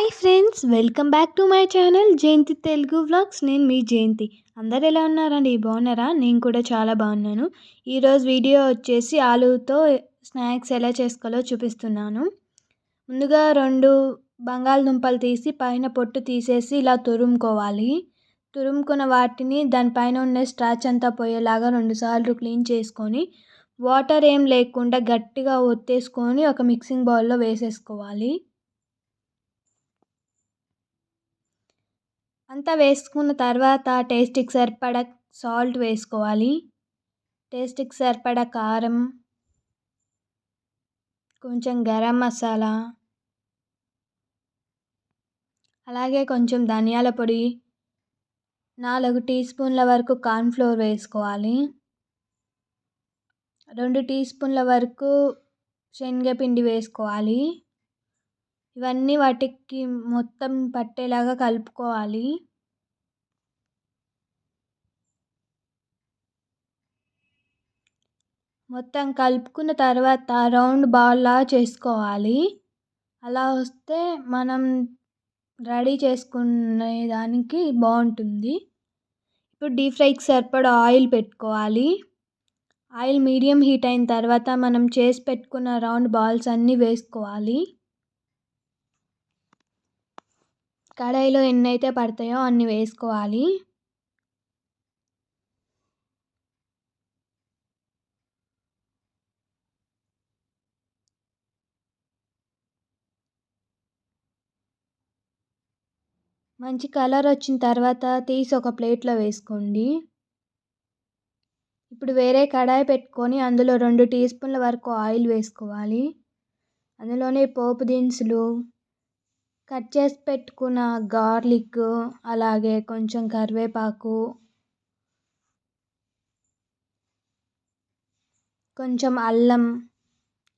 Hi friends welcome back to my channel Jayanthi Telugu vlogs నేను మీ జయంతి అందరు ఎలా ఉన్నారండి? బాగున్నారా? నేను కూడా చాలా బాగున్నాను. ఈరోజు వీడియో వచ్చేసి ఆలుతో స్నాక్స్ ఎలా చేసుకోవాలో చూపిస్తున్నాను. ముందుగా రెండు బంగాళదుంపలు తీసి పైన పొట్టు తీసేసి ఇలా తురుముకోవాలి. తురుముకున్న వాటిని దానిపైన ఉన్న స్ట్రాచ్ అంతా పోయేలాగా రెండుసార్లు క్లీన్ చేసుకొని వాటర్ ఏం లేకుండా గట్టిగా ఒత్తేసుకొని ఒక మిక్సింగ్ బౌల్లో వేసేసుకోవాలి. అంతా వేసుకున్న తర్వాత టేస్ట్కి సరిపడా సాల్ట్ వేసుకోవాలి. టేస్ట్కి సరిపడా కారం కొంచెం గరం మసాలా అలాగే కొంచెం ధనియాల పొడి నాలుగు టీ స్పూన్ల వరకు కార్న్ఫ్లోర్ వేసుకోవాలి. రెండు టీ స్పూన్ల వరకు శనగపిండి వేసుకోవాలి. ఇవన్నీ వాటికి మొత్తం పట్టేలాగా కలుపుకోవాలి. మొత్తం కలుపుకున్న తర్వాత రౌండ్ బాల్లా చేసుకోవాలి. అలా వస్తే మనం రెడీ చేసుకునే దానికి బాగుంటుంది. ఇప్పుడు డీప్ ఫ్రైకి సరిపడా ఆయిల్ పెట్టుకోవాలి. ఆయిల్ మీడియం హీట్ అయిన తర్వాత మనం చేసి పెట్టుకున్న రౌండ్ బాల్స్ అన్నీ వేసుకోవాలి. కడాయిలో ఎన్ని అయితే పడతాయో అన్ని వేసుకోవాలి. మంచి కలర్ వచ్చిన తర్వాత తీసి ఒక ప్లేట్లో వేసుకోండి. ఇప్పుడు వేరే కడాయి పెట్టుకొని అందులో రెండు టీ స్పూన్ల వరకు ఆయిల్ వేసుకోవాలి. అందులోనే పోపు దినుసులు కట్ చేసి పెట్టుకున్న గార్లిక్ అలాగే కొంచెం కరివేపాకు కొంచెం అల్లం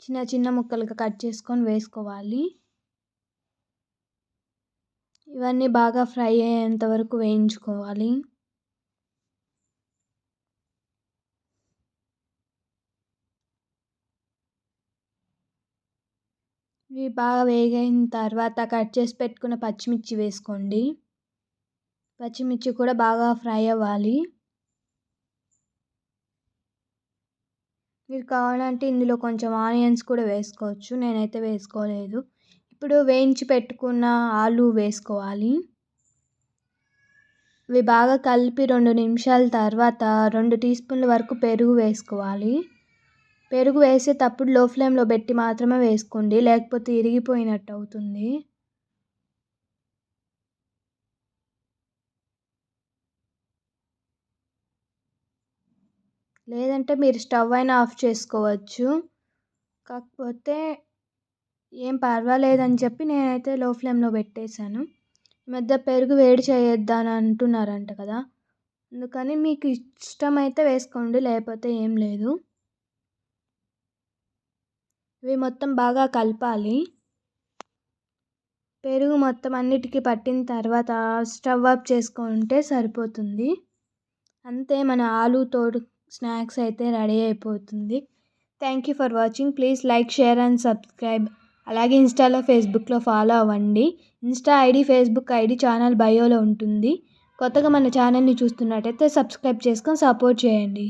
చిన్న చిన్న ముక్కలుగా కట్ చేసుకొని వేసుకోవాలి. ఇవన్నీ బాగా ఫ్రై అయ్యేంత వరకు వేయించుకోవాలి. ఇవి బాగా వేగిన తర్వాత కట్ చేసి పెట్టుకున్న పచ్చిమిర్చి వేసుకోండి. పచ్చిమిర్చి కూడా బాగా ఫ్రై అవ్వాలి. మీరు కావాలంటే ఇందులో కొంచెం ఆనియన్స్ కూడా వేసుకోవచ్చు. నేనైతే వేసుకోలేదు. ఇప్పుడు వేయించి పెట్టుకున్న ఆలు వేసుకోవాలి. ఇవి బాగా కలిపి రెండు నిమిషాల తర్వాత రెండు టీ స్పూన్ల వరకు పెరుగు వేసుకోవాలి. పెరుగు వేసేటప్పుడు లో ఫ్లేమ్లో పెట్టి మాత్రమే వేసుకోండి. లేకపోతే ఇరిగిపోయినట్టు అవుతుంది. లేదంటే మీరు స్టవ్ అయినా ఆఫ్ చేసుకోవచ్చు. కాకపోతే ఏం పర్వాలేదని చెప్పి నేనైతే లో ఫ్లేమ్లో పెట్టేశాను. ఈ మధ్య పెరుగు వేడి చేయొద్దని అంటున్నారంట కదా. అందుకని మీకు ఇష్టమైతే వేసుకోండి లేకపోతే ఏం లేదు. ఇవి మొత్తం బాగా కలపాలి. పెరుగు మొత్తం అన్నిటికీ పట్టిన తర్వాత స్టవ్ ఆఫ్ చేసుకుంటే సరిపోతుంది. అంతే మన ఆలు తోడు స్నాక్స్ అయితే రెడీ అయిపోతుంది. Thank you for watching. Please like share and subscribe. అలాగే ఇన్స్టాలో ఫేస్బుక్లో ఫాలో అవ్వండి. Insta ID Facebook ID channel బయోలో ఉంటుంది. కొత్తగా మన ఛానల్ని చూస్తున్నట్టయితే సబ్స్క్రైబ్ చేసుకొని సపోర్ట్ చేయండి.